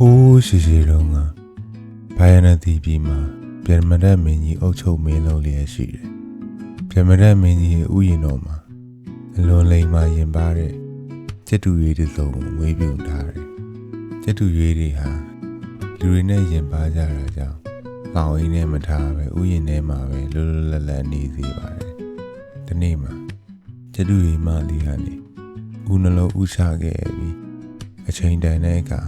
ဟိုးရှိရှိတုန်းကဘိုင်ယနတီပြည်မှာပြန်မတဲ့မင်းကြီးအုပ်ချုပ်မင်းလုပ်လျက်ရှိတယ်။ပြန်မတဲ့မင်းကြီးရဲ့ဥယျာဉ်တော်မှာအလွန်လိမ်မာရင်ပါတဲ့ကျက်တူရွေးတစ်စုံကိုမွေးပြုတ်ထားတယ်။ကျက်တူရွေးတွေဟာလူတွေနဲ့ရင်ပါကြတာကြောင့်ကောင်းအင်းနဲ့မထားပဲဥယျာဉ်ထဲမှာပဲလွတ်လွတ်လပ်လပ်နေစေပါတယ်။ဒီနေ့မှာကျက်တူရွေးမလေးကနေဦးနှလုံးဥချခဲ့ပြီးအချိန်တန်တဲ့အခါ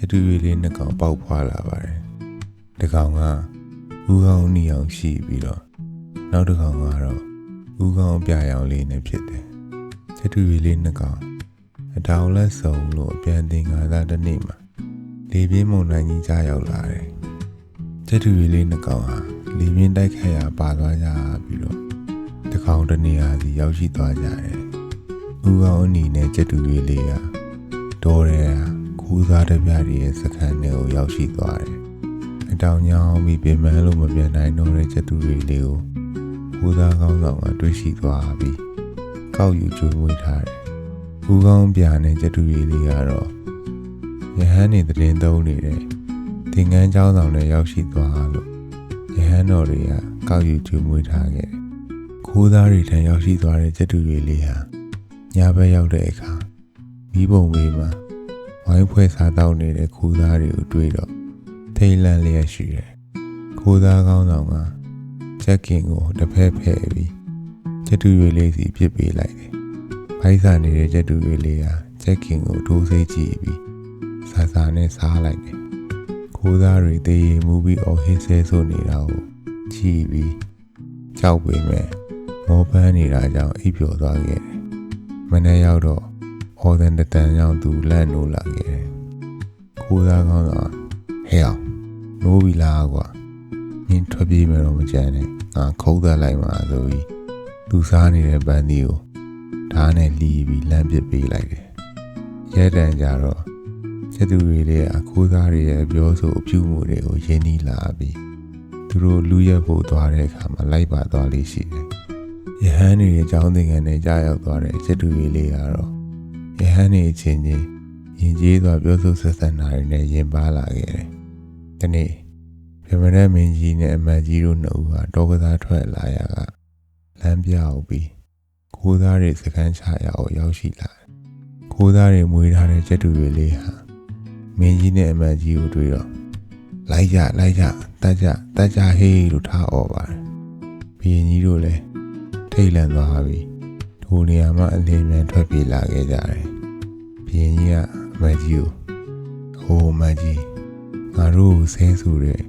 ကျတူရွေလေးနှစ်ကောင်ပေါက်ဖွာလာပါတယ်။တစ်ကောင်ကဦးကောင်းနီအောင်ရှိပြီးတော့နောက်တစ်ကောင်ကတော့ဦးကောင်းပြရောင်လေးနဲ့ဖြစ်တယ်။ကျတူရွေလေးနှစ်ကောင်အတောင်လက်စုံလို့အပြန်တင်ကားသားတစ်နေ့မှာလေပြင်းမုန်တိုင်းကြီးကြားရောက်လာတယ်။ကျတူရွေလေးနှစ်ကောင်ဟာလေပြင်းတိုက်ခတ်ရာပါသွားကြပြီးတော့တစ်ကောင်တစ်နေရာစီရောက်ရှိသွားကြတယ်။ဦးကောင်းအနီနဲ့ကျတူရွေလေးကတော်တယ်ဟာကူး စားတပြားတွေရဲ့စခန်းထဲကိုရောက်ရှိသွားတယ်။အတောင်ညောင်းပြီးပြင်ပန်းလို့မပြန်နိုင်တော့တဲ့ချက်သူတွေလေးကိုကူးစားကောင်းဆောင်ကတွေ့ရှိသွားပြီးကောက်ယူကျွေးမွေးထားတယ်။ကူးကောင်းပြာနဲ့ချက်သူတွေလေးကတော့ယဟန်နေတည်င်းသုံးနေတဲ့သင်္ကန်းเจ้าဆောင်နဲ့ရောက်ရှိသွားလို့ယဟန်တော်တွေကကောက်ယူကျွေးမွေးထားခဲ့တယ်။ခိုးသားတွေထံရောက်ရှိသွားတဲ့ချက်သူတွေလေးဟာညဘက်ရောက်တဲ့အခါမိဘုံမေးမှာ ဝိုင်းဖွဲ့စားတောက်နေတဲ့ခိုးသားတွေကိုတွေ့တော့ထိတ်လန့်လျက်ရှိတယ်။ခိုးသားကောင်းဆောင်ကချက်ကင်ကိုတစ်ဖက်ဖယ်ပြီးချက်တူရွေလေးစီပြစ်ပေးလိုက်တယ်။ဘိုက်စာနေတဲ့ချက်တူရွေလေးဟာချက်ကင်ကိုထိုးစိတ်ကြည့်ပြီးစာစာနဲ့စားလိုက်တယ်။ခိုးသားတွေတေးရီမူပြီးအော်ဟစ်ဆဲဆိုနေတာကိုကြည့်ပြီးကြောက်ပေမဲ့မောပန်းနေတာကြောင့်အိပ်ပျော်သွားခဲ့တယ်။မနေ့ရောက်တော့ အော်ဒန်တတန်ကြောင့်သူလန့်နိုးလာခဲ့တယ်။ခိုးသားကောင်းတော့ဟဲ့အောင်နိုးပြီလားကွာ။နင်းထွက်ပြေးမယ်တော့မကြမ်းနဲ့။ငါခုတ်သက်လိုက်မှာဆိုပြီးသူစားနေတဲ့ပန်းသီးကိုဓာတ်နဲ့လီးပြီးလမ်းပစ်ပေးလိုက်တယ်။ရဲတန်ကြတော့ချက်သူတွေလည်းအခိုးသားတွေရဲ့ပြောဆိုအပြုမှုတွေကိုရင်းနှီးလာပြီးသူတို့လူရက်ဖို့သွားတဲ့အခါမှာလိုက်ပါသွားလိမ့်ရှိတယ်။ယဟန်တွေရဲ့အကြောင်းသင်ခန်းနဲ့ကြားရောက်သွားတဲ့ချက်သူတွေလေးကတော့ ယဟန်နေချင်းချင်းယဉ်ကျေးစွာပြောဆိုဆက်ဆံတာတွေနဲ့ယဉ်ပါလာခဲ့တယ်။ဒီနေ့ပြမတဲ့မင်းကြီးနဲ့အမတ်ကြီးတို့နှစ်ဦးဟာတောကစားထွက်လာရကလမ်းပြအောင်ပြီးခိုးသားတွေစကန်ချရအောင်ရောက်ရှိလာတယ်။ခိုးသားတွေမွေးထားတဲ့ကျက်တူတွေလေးဟာမင်းကြီးနဲ့အမတ်ကြီးကိုတွေ့တော့လိုက်ကြလိုက်ကြတက်ကြတက်ကြဟေးလို့ထားអော်ပါတယ်။ဘီရင်ကြီးတို့လည်းထိတ်လန့်သွားပြီ။ ထိုနေရာမှာအလင်းမြန်ထွက်ပြေးလာခဲ့ကြတယ်။ဘရင်ကြီးကအမကြီးကိုဟိုအမကြီးငါတို့ကိုဆဲဆူတဲ့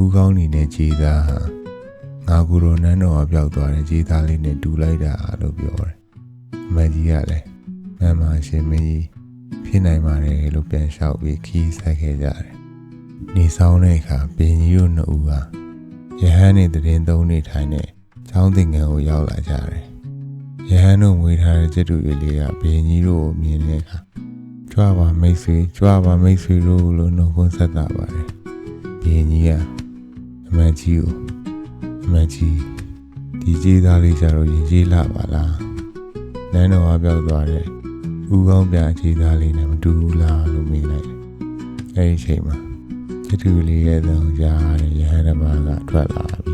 ဦးကောင်းနေနဲ့ခြေသားဟာငါကူရောနန်းတော်ကပျောက်သွားတဲ့ခြေသားလေးနဲ့တူလိုက်တာလို့ပြောတယ်။အမကြီးကလည်းမမရှင်မင်းကြီးဖြစ်နိုင်ပါတယ်လို့ပြန်လျှောက်ပြီးခီးဆက်ခဲ့ကြတယ်။နေဆောင်တဲ့အခါဘရင်ကြီးတို့နှစ်ဦးဟာယဟန်နဲ့တရင်သုံးနေထိုင်တဲ့ချောင်းသင်္ကန်းကိုရောက်လာကြတယ်။ ရဟန်းတို့မွေးထားတဲ့ကျက်တူလေးလေးကဘင်းကြီးတို့ကိုမြင်တဲ့အခါကြွားပါမိတ်ဆွေကြွားပါမိတ်ဆွေတို့လို့နှုတ်ခွန်းဆက်တာပါတယ်ဘင်းကြီးကအမတ်ကြီးကိုအမတ်ကြီးဒီကြီးသားလေးကြတော့ရင်ကြီးလာပါလားနန်းတော်ကပြောက်သွားတဲ့ဦးကောင်းပြကြီးသားလေးနဲ့မတူဘူးလားလို့မေးလိုက်တယ်အဲဒီအချိန်မှာကျက်တူလေးရဲ့သံကြားတဲ့ရဟန်းဓမ္မကထွက်လာပြီ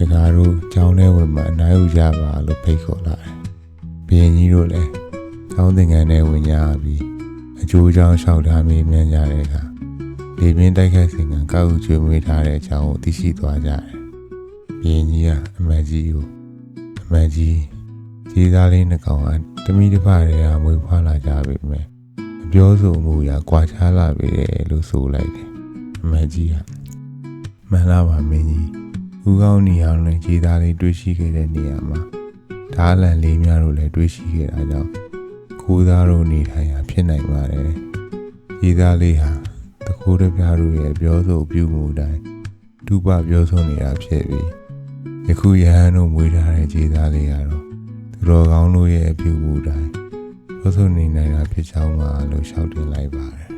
တကားတို့ကျောင်းထဲဝင်မှအနားယူကြပါလို့ဖိတ်ခေါ်လာတယ်။ဘုရင်ကြီးတို့လည်းကျောင်းသင်္ကန်းထဲဝင်ကြပြီးအကျိုးကြောင့်လျှောက်ထားမေးမြန်းကြတဲ့အခါလေပြင်းတိုက်ခတ်စဉ်ကကောက်ယူကျွေးမွေးထားတဲ့အကြောင်းကိုသိရှိသွားကြတယ်။ဘုရင်ကြီးကအမတ်ကြီးကိုအမတ်ကြီးကြီးသားလေးနှစ်ကောင်ကတမိတစ်ဖတွေကမွေးဖွားလာကြပြီမယ်။အပြောဆိုမှုရာကွာခြားလာပြီလေလို့ဆိုလိုက်တယ်။အမတ်ကြီးကမှန်လားပါမင်းကြီး ဦးကောင်းနေအောင်နဲ့ခြေသားလေးတွေးရှိခဲ့တဲ့နေရာမှာဓားလန်လေးများတို့လည်းတွေးရှိခဲ့တာကြောင့်ခိုးသားတို့နေထိုင်ရာဖြစ်နိုင်ပါတယ်။ခြေသားလေးဟာတခိုးတစ်ပြားတို့ရဲ့ပြောဆိုပြုမှုတိုင်းဒုပပြောဆိုနေတာဖြစ်ပြီးယခုယဟန်တို့မွေးထားတဲ့ခြေသားလေးကတော့သူတော်ကောင်းတို့ရဲ့အပြုမှုတိုင်းပြောဆိုနေနိုင်တာဖြစ်ကြောင်းပါလို့ရှောက်တင်လိုက်ပါတယ်